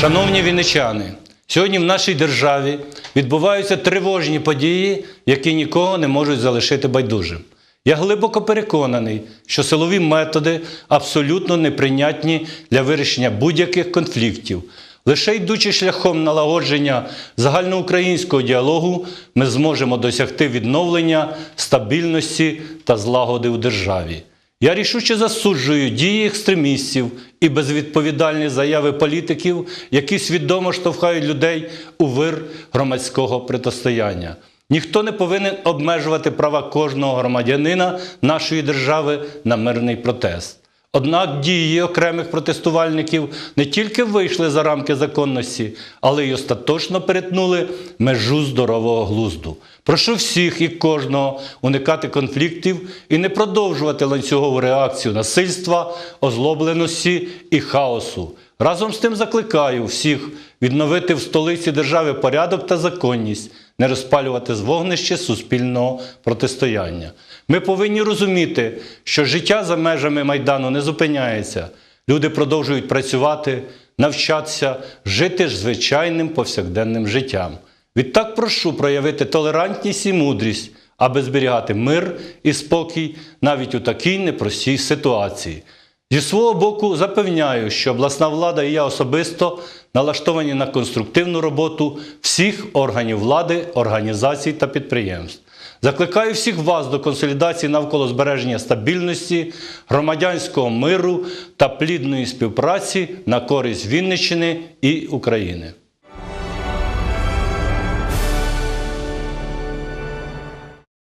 Шановні вінничани, сьогодні в нашій державі відбуваються тривожні події, які нікого не можуть залишити байдужим. Я глибоко переконаний, що силові методи абсолютно неприйнятні для вирішення будь-яких конфліктів. Лише йдучи шляхом налагодження загальноукраїнського діалогу, ми зможемо досягти відновлення стабільності та злагоди у державі. Я рішуче засуджую дії екстремістів і безвідповідальні заяви політиків, які свідомо штовхають людей у вир громадського протистояння. Ніхто не повинен обмежувати права кожного громадянина нашої держави на мирний протест. Однак дії окремих протестувальників не тільки вийшли за рамки законності, але й остаточно перетнули межу здорового глузду. Прошу всіх і кожного уникати конфліктів і не продовжувати ланцюгову реакцію насильства, озлобленості і хаосу. Разом з тим закликаю всіх відновити в столиці держави порядок та законність, не розпалювати з вогнище суспільного протистояння. Ми повинні розуміти, що життя за межами Майдану не зупиняється. Люди продовжують працювати, навчатися, жити ж звичайним повсякденним життям. Відтак прошу проявити толерантність і мудрість, аби зберігати мир і спокій навіть у такій непростій ситуації. Зі свого боку запевняю, що обласна влада і я особисто налаштовані на конструктивну роботу всіх органів влади, організацій та підприємств. Закликаю всіх вас до консолідації навколо збереження стабільності, громадянського миру та плідної співпраці на користь Вінниччини і України.